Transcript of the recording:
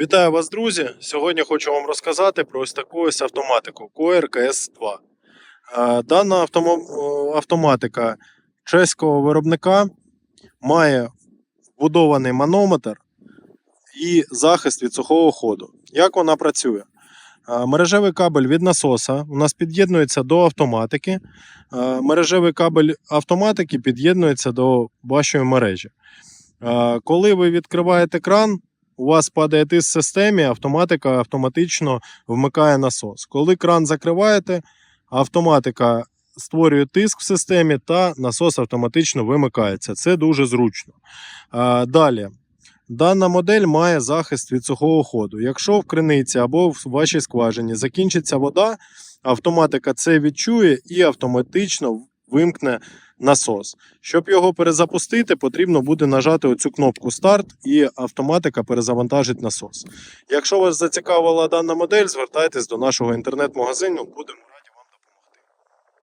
Вітаю вас, друзі! Сьогодні хочу вам розказати про ось таку ось автоматику QRKS 2. Е, Дана автоматика чеського виробника має вбудований манометр і захист від сухого ходу. Як вона працює? Мережевий кабель від насоса у нас під'єднується до автоматики. Мережевий кабель автоматики під'єднується до вашої мережі. Коли ви відкриваєте кран, у вас падає тиск в системі, автоматика автоматично вмикає насос. Коли кран закриваєте, автоматика створює тиск в системі та насос автоматично вимикається. Це дуже зручно. Далі. Дана модель має захист від сухого ходу. Якщо в криниці або в вашій скважині закінчиться вода, автоматика це відчує і автоматично вимкне насос. Щоб його перезапустити, потрібно буде нажати оцю кнопку старт і автоматика перезавантажить насос. Якщо вас зацікавила дана модель, звертайтесь до нашого інтернет-магазину, будемо